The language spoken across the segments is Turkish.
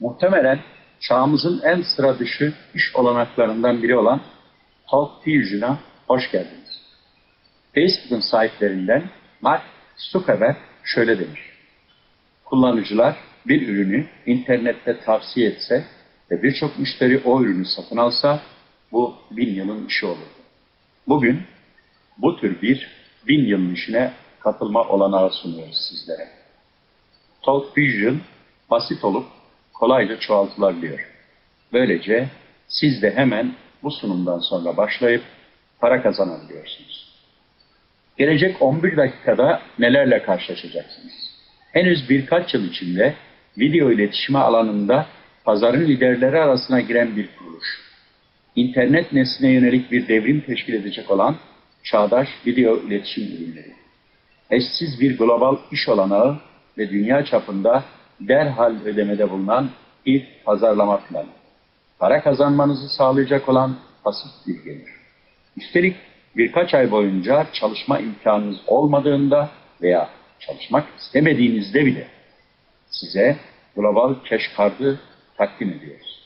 Muhtemelen çağımızın en sıra dışı iş olanaklarından biri olan Talk Fusion'a hoş geldiniz. Facebook'un sahiplerinden Mark Zuckerberg şöyle demiş. Kullanıcılar bir ürünü internette tavsiye etse ve birçok müşteri o ürünü satın alsa bu bin yılın işi olurdu. Bugün bu tür bir bin yılın işine katılma olanağı sunuyoruz sizlere. Talk Fusion basit olup kolayca çoğaltılabiliyor. Böylece siz de hemen bu sunumdan sonra başlayıp para kazanabiliyorsunuz. Gelecek 11 dakikada nelerle karşılaşacaksınız? Henüz birkaç yıl içinde video iletişimi alanında pazarın liderleri arasına giren bir kuruluş. İnternet nesline yönelik bir devrim teşkil edecek olan çağdaş video iletişim ürünleri. Eşsiz bir global iş olanağı ve dünya çapında derhal ödemede bulunan ilk pazarlama planı. Para kazanmanızı sağlayacak olan pasif bir gelir. Üstelik birkaç ay boyunca çalışma imkanınız olmadığında veya çalışmak istemediğinizde bile size global cash kartı takdim ediyoruz.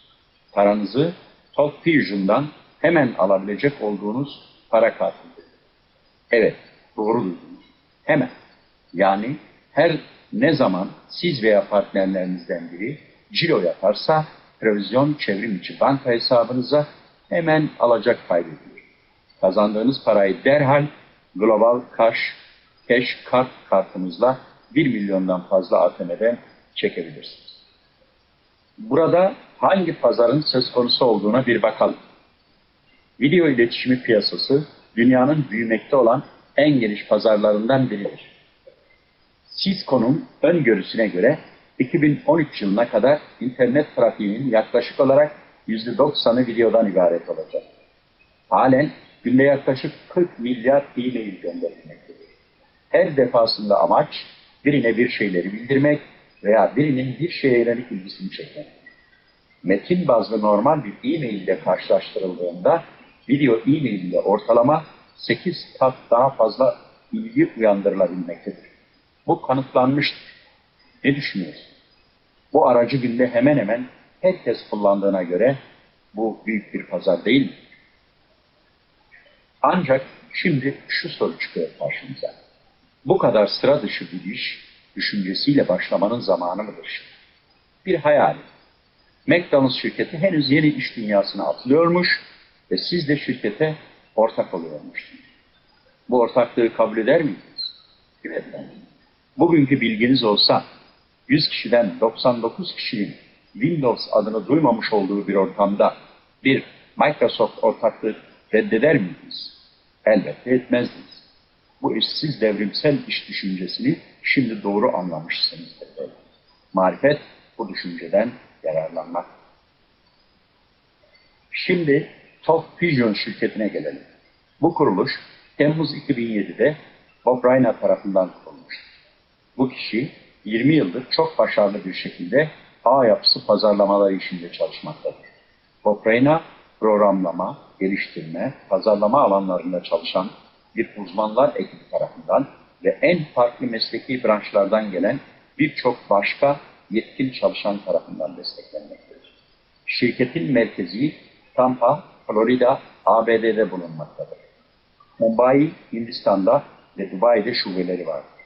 Paranızı Talk Fusion'dan hemen alabilecek olduğunuz para kartıdır. Evet, doğru duydunuz. Hemen. Yani her ne zaman siz veya partnerlerinizden biri ciro yaparsa provizyon çevrim içi banka hesabınıza hemen alacak kaydediyor. Kazandığınız parayı derhal Global Cash, Cash kart kartınızla 1 milyondan fazla ATM'den çekebilirsiniz. Burada hangi pazarın söz konusu olduğuna bir bakalım. Video iletişimi piyasası dünyanın büyümekte olan en geniş pazarlarından biridir. Cisco'nun öngörüsüne göre 2013 yılına kadar internet trafiğinin yaklaşık olarak %90'ı videodan ibaret olacak. Halen günde yaklaşık 40 milyar e-mail gönderilmektedir. Her defasında amaç birine bir şeyleri bildirmek veya birinin bir şeye yönelik ilgisini çekmek. Metin bazlı normal bir e-mail ile karşılaştırıldığında video e-mail ile ortalama 8 kat daha fazla ilgi uyandırılabilmektedir. Bu kanıtlanmıştır. Ne düşünüyorsun? Bu aracı günde hemen hemen herkes kullandığına göre bu büyük bir pazar değil mi? Ancak şimdi şu soru çıkıyor karşımıza. Bu kadar sıra dışı bir iş düşüncesiyle başlamanın zamanı mıdır? Bir hayal. McDonald's şirketi henüz yeni iş dünyasına atılıyormuş ve siz de şirkete ortak oluyormuşsunuz. Bu ortaklığı kabul eder miydiniz? Efendim. Bugünkü bilginiz olsa 100 kişiden 99 kişinin Windows adını duymamış olduğu bir ortamda bir Microsoft ortaklığı reddeder miydiniz? Elbette etmezdiniz. Bu eşsiz devrimsel iş düşüncesini şimdi doğru anlamışsınızdır. Marifet bu düşünceden yararlanmak. Şimdi Top Fusion şirketine gelelim. Bu kuruluş Temmuz 2007'de Bob Reiner tarafından. Bu kişi 20 yıldır çok başarılı bir şekilde ağ yapısı pazarlamaları işinde çalışmaktadır. Bob Reiner programlama, geliştirme, pazarlama alanlarında çalışan bir uzmanlar ekibi tarafından ve en farklı mesleki branşlardan gelen birçok başka yetkin çalışan tarafından desteklenmektedir. Şirketin merkezi Tampa, Florida, ABD'de bulunmaktadır. Mumbai, Hindistan'da ve Dubai'de şubeleri vardır.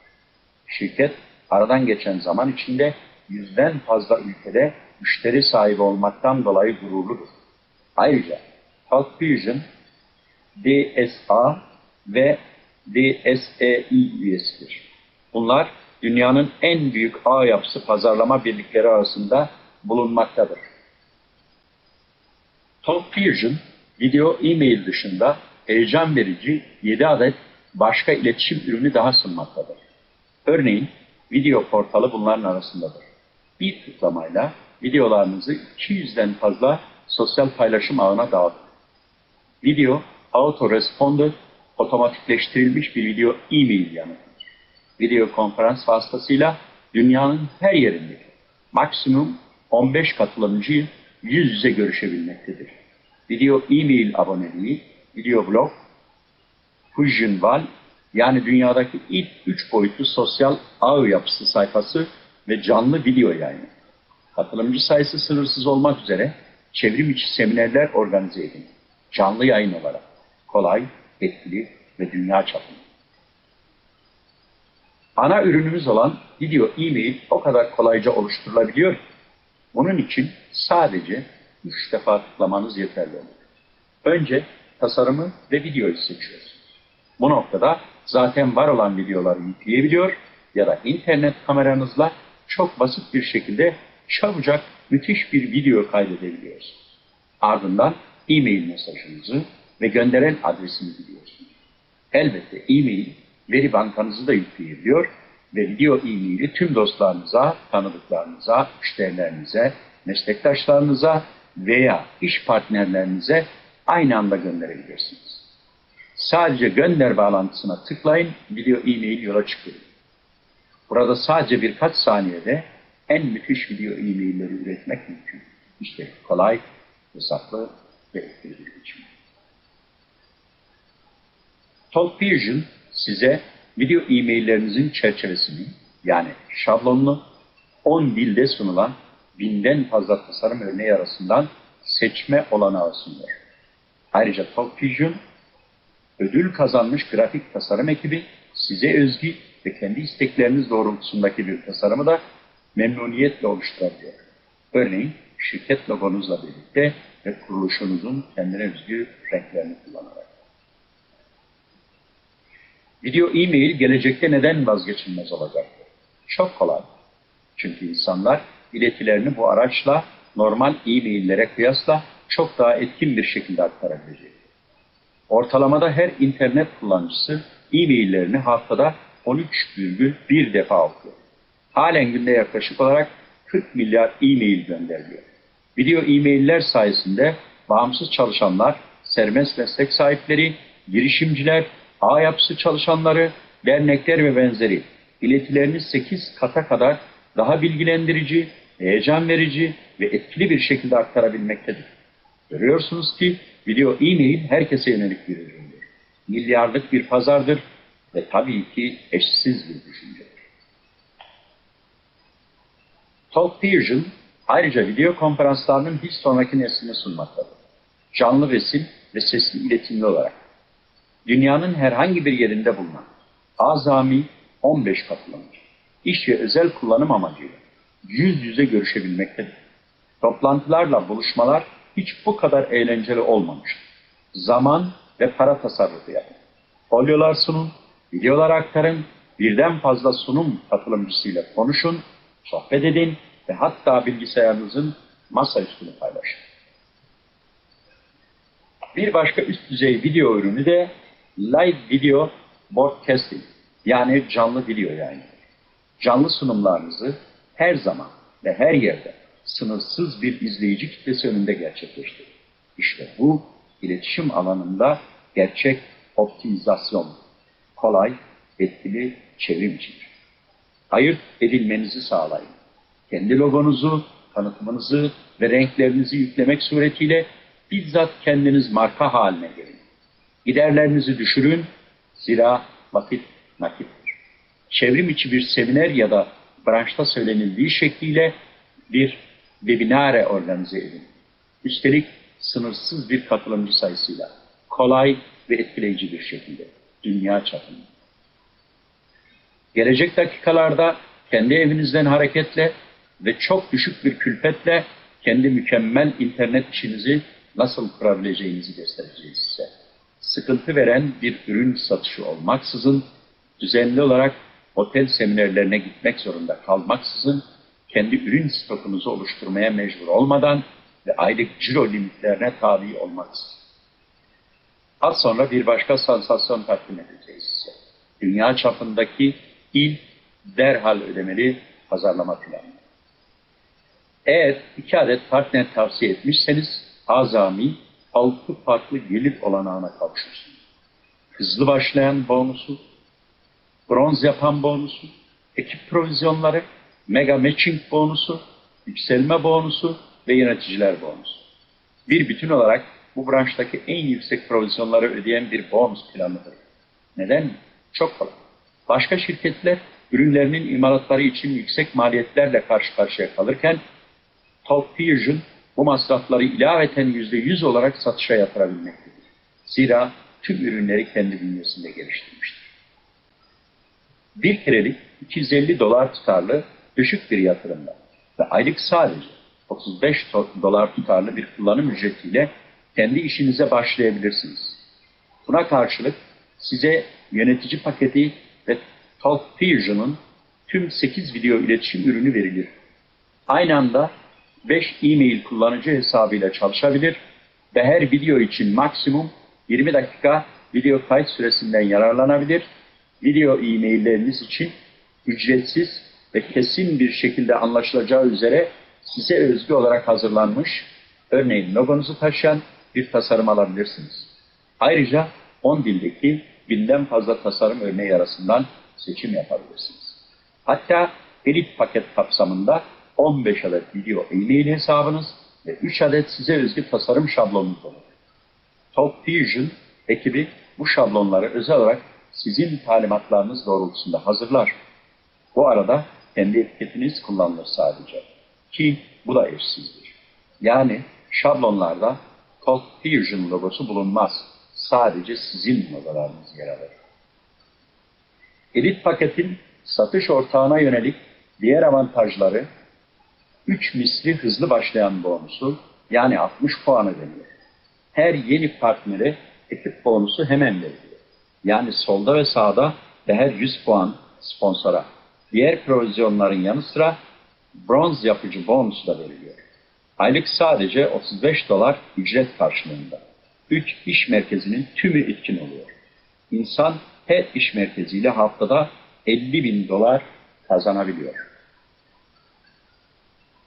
Şirket aradan geçen zaman içinde yüzden fazla ülkede müşteri sahibi olmaktan dolayı gururludur. Ayrıca Talk Fusion, DSA ve DSEI üyesidir. Bunlar dünyanın en büyük ağ yapısı pazarlama birlikleri arasında bulunmaktadır. Talk Fusion, video e-mail dışında heyecan verici 7 adet başka iletişim ürünü daha sunmaktadır. Örneğin video portalı bunların arasındadır. Bir tıklamayla videolarınızı 200'den fazla sosyal paylaşım ağına dağıtın. Video autoresponder otomatikleştirilmiş bir video e-mail yanıtıdır. Video konferans vasıtasıyla dünyanın her yerindeki maksimum 15 katılımcı yüz yüze görüşebilmektedir. Video e-mail aboneliği, video blog, Fusion Wall yani dünyadaki ilk üç boyutlu sosyal ağ yapısı sayfası ve canlı video yayını. Katılımcı sayısı sınırsız olmak üzere çevrim içi seminerler organize edin. Canlı yayın olarak. Kolay, etkili ve dünya çapında. Ana ürünümüz olan video e-mail o kadar kolayca oluşturulabiliyor ki, bunun için sadece üç defa tıklamanız yeterli olur. Önce tasarımı ve videoyu seçiyorsunuz. Bu noktada zaten var olan videoları yükleyebiliyor ya da internet kameranızla çok basit bir şekilde çabucak müthiş bir video kaydedebiliyorsunuz. Ardından e-mail mesajınızı ve gönderen adresini biliyorsunuz. Elbette e-mail veri bankanızı da yükleyebiliyor ve video e-maili tüm dostlarınıza, tanıdıklarınıza, müşterilerinize, meslektaşlarınıza veya iş partnerlerinize aynı anda gönderebilirsiniz. Sadece gönder bağlantısına tıklayın, video e-mail yola çıkıyor. Burada sadece birkaç saniyede en müthiş video e-mailleri üretmek mümkün. İşte kolay, hesaplı ve etkili bir biçim. TalkFusion size video e-maillerinizin çerçevesini yani şablonlu 10 dilde sunulan binden fazla tasarım örneği arasından seçme olanağı sunuyor. Ayrıca TalkFusion ödül kazanmış grafik tasarım ekibi size özgü ve kendi istekleriniz doğrultusundaki bir tasarımı da memnuniyetle oluşturabiliyor. Örneğin şirket logonuzla birlikte ve kuruluşunuzun kendine özgü renklerini kullanarak. Video e-mail gelecekte neden vazgeçilmez olacaktır? Çok kolay. Çünkü insanlar iletilerini bu araçla normal e-maillere kıyasla çok daha etkin bir şekilde aktarabilecek. Ortalamada her internet kullanıcısı e-maillerini haftada 13,1 defa okuyor. Halen günde yaklaşık olarak 40 milyar e-mail gönderiliyor. Video e-mailler sayesinde bağımsız çalışanlar, serbest meslek sahipleri, girişimciler, ağ yapısı çalışanları, dernekler ve benzeri iletilerini 8 kata kadar daha bilgilendirici, heyecan verici ve etkili bir şekilde aktarabilmektedir. Görüyorsunuz ki video e-mail herkese yönelik bir üründür. Milyarlık bir pazardır ve tabii ki eşsiz bir düşüncedir. TalkFusion ayrıca video konferanslarının bir sonraki neslini sunmaktadır. Canlı resim ve sesli iletimli olarak. Dünyanın herhangi bir yerinde bulunan azami 15 katılımcı, iş ve özel kullanım amacıyla yüz yüze görüşebilmektedir. Toplantılarla buluşmalar hiç bu kadar eğlenceli olmamıştır. Zaman ve para tasarrufu yapın. Folyolar sunun, videolar aktarın, birden fazla sunum katılımcısıyla konuşun, sohbet edin ve hatta bilgisayarınızın masa üstünü paylaşın. Bir başka üst düzey video ürünü de live video broadcasting yani canlı video yayını. Canlı sunumlarınızı her zaman ve her yerde sınırsız bir izleyici kitlesi önünde gerçekleştirir. İşte bu iletişim alanında gerçek optimizasyon, kolay, etkili çevrim içidir. Ayırt edilmenizi sağlayın. Kendi logonuzu, tanıtımınızı ve renklerinizi yüklemek suretiyle bizzat kendiniz marka haline gelin. Giderlerinizi düşürün, zira vakit nakittir. Çevrim içi bir seminer ya da branşta söylenildiği şekliyle bir webinare organize edin. Üstelik sınırsız bir katılımcı sayısıyla, kolay ve etkileyici bir şekilde, dünya çapında. Gelecek dakikalarda kendi evinizden hareketle ve çok düşük bir külfetle kendi mükemmel internet işinizi nasıl kurabileceğinizi göstereceğiz size. Sıkıntı veren bir ürün satışı olmaksızın, düzenli olarak otel seminerlerine gitmek zorunda kalmaksızın, kendi ürün stokunuzu oluşturmaya mecbur olmadan ve aylık ciro limitlerine tabi olmaksızın. Az sonra bir başka sansasyon takdim edeceğiz size. Dünya çapındaki ilk derhal ödemeli pazarlama planı. Eğer iki adet partner tavsiye etmişseniz azami altı farklı gelir olanağına kavuşursunuz. Hızlı başlayan bonusu, bronz yapan bonusu, ekip provizyonları, mega matching bonusu, yükselme bonusu ve yöneticiler bonusu. Bir bütün olarak bu branştaki en yüksek provizyonları ödeyen bir bonus planıdır. Neden? Çok kolay. Başka şirketler ürünlerinin imalatları için yüksek maliyetlerle karşı karşıya kalırken Top Fusion bu masrafları ilaveten %100 olarak satışa yatırabilmektedir. Zira tüm ürünleri kendi bünyesinde geliştirmiştir. Bir kerelik 250 dolar tutarlı düşük bir yatırımla ve aylık sadece 35 to- dolar tutarlı bir kullanım ücretiyle kendi işinize başlayabilirsiniz. Buna karşılık size yönetici paketi ve Talk Fusion'un tüm 8 video iletişim ürünü verilir. Aynı anda 5 e-mail kullanıcı hesabıyla çalışabilir ve her video için maksimum 20 dakika video kayıt süresinden yararlanabilir. Video e-mailleriniz için ücretsiz ve kesin bir şekilde anlaşılacağı üzere size özgü olarak hazırlanmış, örneğin logonuzu taşıyan bir tasarım alabilirsiniz. Ayrıca 10 dildeki binden fazla tasarım örneği arasından seçim yapabilirsiniz. Hatta elit paket kapsamında 15 adet video e-mail hesabınız ve 3 adet size özgü tasarım şablonunuz olur. Top Fusion ekibi bu şablonları özel olarak sizin talimatlarınız doğrultusunda hazırlar. Bu arada kendi etiketiniz kullanılır sadece. Ki bu da eşsizdir. Yani şablonlarda Top Fusion logosu bulunmaz. Sadece sizin logolarınız yer alır. Elit paketin satış ortağına yönelik diğer avantajları 3 misli hızlı başlayan bonusu yani 60 puanı deniyor. Her yeni partnere ekip bonusu hemen veriliyor. Yani solda ve sağda ve her 100 puan sponsora. Diğer provizyonların yanı sıra bronz yapıcı bonusu da veriliyor. Aylık sadece 35 dolar ücret karşılığında. 3 iş merkezinin tümü etkin oluyor. İnsan her iş merkeziyle haftada 50 bin dolar kazanabiliyor.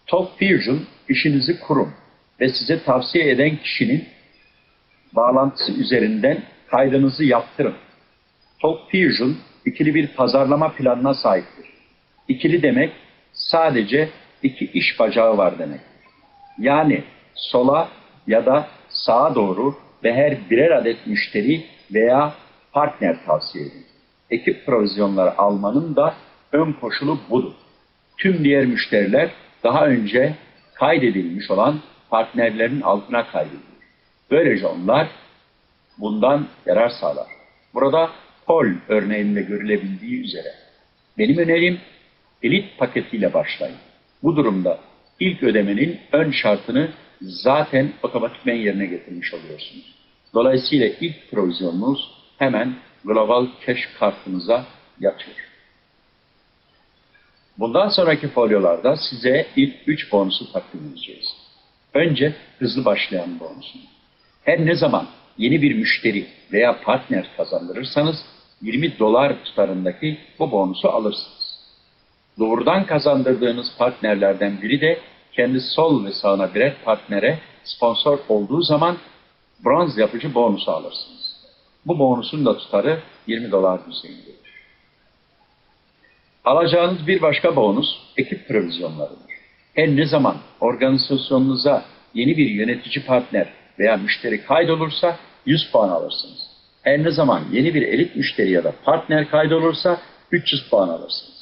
Top Fusion işinizi kurun ve size tavsiye eden kişinin bağlantısı üzerinden kaydınızı yaptırın. Top Fusion ikili bir pazarlama planına sahiptir. İkili demek sadece iki iş bacağı var demek. Yani sola ya da sağa doğru ve her birer adet müşteri veya partner tavsiye edin. Ekip provizyonları almanın da ön koşulu budur. Tüm diğer müşteriler daha önce kaydedilmiş olan partnerlerin altına kaydedilir. Böylece onlar bundan yarar sağlar. Burada Pol örneğinde görülebildiği üzere benim önerim elit paketiyle başlayın. Bu durumda ilk ödemenin ön şartını zaten otomatikmen yerine getirmiş oluyorsunuz. Dolayısıyla ilk provizyonunuz hemen Global Cash kartınıza yatıyor. Bundan sonraki folyolarda size ilk 3 bonusu takdim edeceğiz. Önce hızlı başlayan bonusunu. Her ne zaman yeni bir müşteri veya partner kazandırırsanız 20 dolar tutarındaki bu bonusu alırsınız. Doğrudan kazandırdığınız partnerlerden biri de kendi sol ve sağına birer partnere sponsor olduğu zaman bronz yapıcı bonusu alırsınız. Bu bonusun da tutarı 20 dolar düzeyindedir. Alacağınız bir başka bonus ekip provizyonlarıdır. Her ne zaman organizasyonunuza yeni bir yönetici partner veya müşteri kaydolursa 100 puan alırsınız. Her ne zaman yeni bir elit müşteri ya da partner kaydolursa 300 puan alırsınız.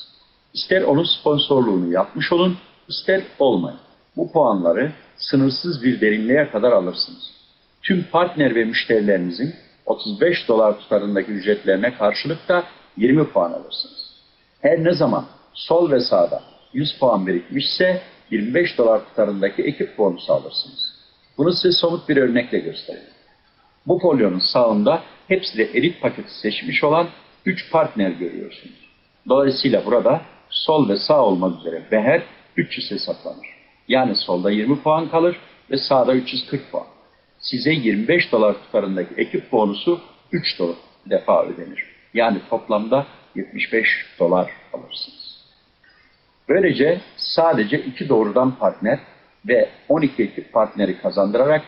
İster onun sponsorluğunu yapmış olun, ister olmayın. Bu puanları sınırsız bir derinliğe kadar alırsınız. Tüm partner ve müşterilerinizin 35 dolar tutarındaki ücretlerine karşılık da 20 puan alırsınız. Her ne zaman sol ve sağda 100 puan birikmişse 25 dolar tutarındaki ekip bonusu alırsınız. Bunu size somut bir örnekle göstereyim. Bu folyonun sağında hepsi de elit paketi seçmiş olan 3 partner görüyorsunuz. Dolayısıyla burada sol ve sağ olmak üzere beher 300 hesaplanır. Yani solda 20 puan kalır ve sağda 340 puan. Size 25 dolar tutarındaki ekip bonusu 3 dolar defa ödenir. Yani toplamda 75 dolar alırsınız. Böylece sadece iki doğrudan partner ve 12 ekip partneri kazandırarak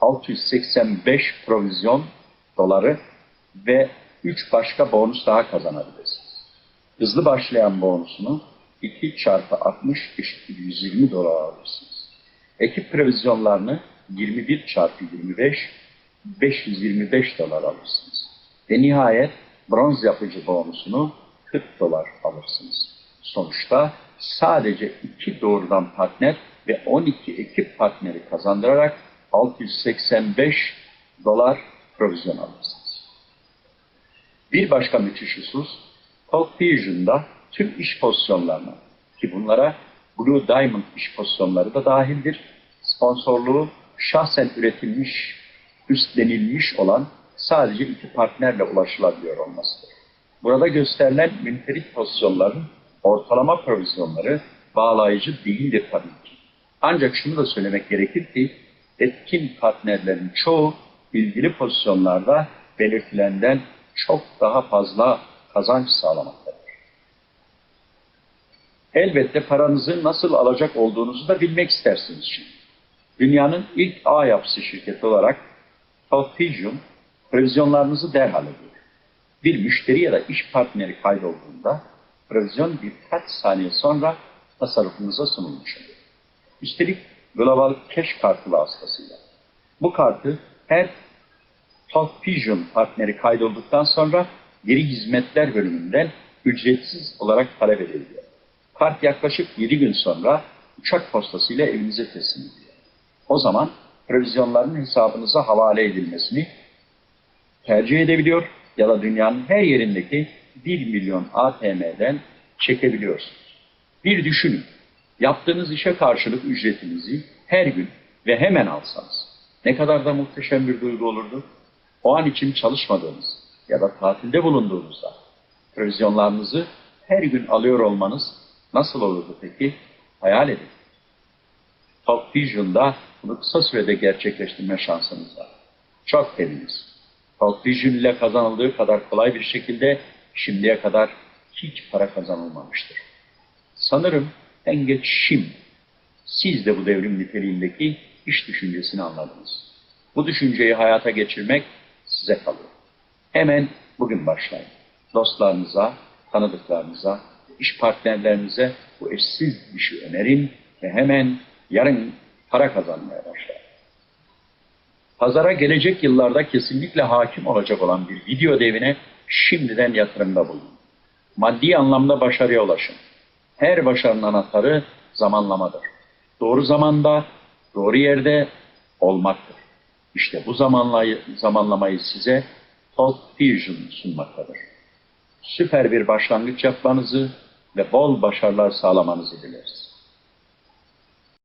685 provizyon doları ve 3 başka bonus daha kazanabilirsiniz. Hızlı başlayan bonusunu 2 çarpı 60 eşittir 120 dolar alırsınız. Ekip provizyonlarını 21 çarpı 25 525 dolar alırsınız. Ve nihayet bronz yapıcı bonusunu 40 dolar alırsınız. Sonuçta sadece iki doğrudan partner ve 12 ekip partneri kazandırarak 685 dolar provizyon alırsınız. Bir başka müthiş husus, Talk Fusion'da tüm iş pozisyonlarına ki bunlara Blue Diamond iş pozisyonları da dahildir. Sponsorluğu şahsen üretilmiş, üstlenilmiş olan sadece iki partnerle ulaşılabiliyor olmasıdır. Burada gösterilen münferit pozisyonların ortalama provizyonları bağlayıcı değildir tabii ki. Ancak şunu da söylemek gerekir ki etkin partnerlerin çoğu ilgili pozisyonlarda belirtilenden çok daha fazla kazanç sağlamaktadır. Elbette paranızı nasıl alacak olduğunuzu da bilmek istersiniz şimdi. Dünyanın ilk ağ yapısı şirketi olarak Talkvision provizyonlarınızı derhal ediyor. Bir müşteri ya da iş partneri kaydolduğunda provizyon birkaç saniye sonra tasarrufunuza sunulmuş oluyor. Üstelik Global Cash kartı vasıtasıyla. Bu kartı her Talkvision partneri kaydolduktan sonra geri hizmetler bölümünden ücretsiz olarak talep ediliyor. Kart yaklaşık 7 gün sonra uçak postasıyla evinize teslim ediliyor. O zaman provizyonların hesabınıza havale edilmesini tercih edebiliyor ya da dünyanın her yerindeki 1 milyon ATM'den çekebiliyorsunuz. Bir düşünün. Yaptığınız işe karşılık ücretinizi her gün ve hemen alsanız ne kadar da muhteşem bir duygu olurdu. O an için çalışmadığınız ya da tatilde bulunduğunuzda provizyonlarınızı her gün alıyor olmanız nasıl olurdu peki? Hayal edin. Top Vision'da bunu kısa sürede gerçekleştirme şansınız var. Çok temiz. Top Vision ile kazanıldığı kadar kolay bir şekilde şimdiye kadar hiç para kazanılmamıştır. Sanırım en geç şimdi siz de bu devrim niteliğindeki iş düşüncesini anladınız. Bu düşünceyi hayata geçirmek size kalıyor. Hemen bugün başlayın. Dostlarınıza, tanıdıklarınıza, iş partnerlerinize bu eşsiz işi önerin ve hemen yarın para kazanmaya başlayın. Pazara gelecek yıllarda kesinlikle hakim olacak olan bir video devine şimdiden yatırımda bulun. Maddi anlamda başarıya ulaşın. Her başarının anahtarı zamanlamadır. Doğru zamanda, doğru yerde olmaktır. İşte bu zamanlamayı size Talk Fusion sunmaktadır. Süper bir başlangıç yapmanızı ve bol başarılar sağlamanızı dileriz.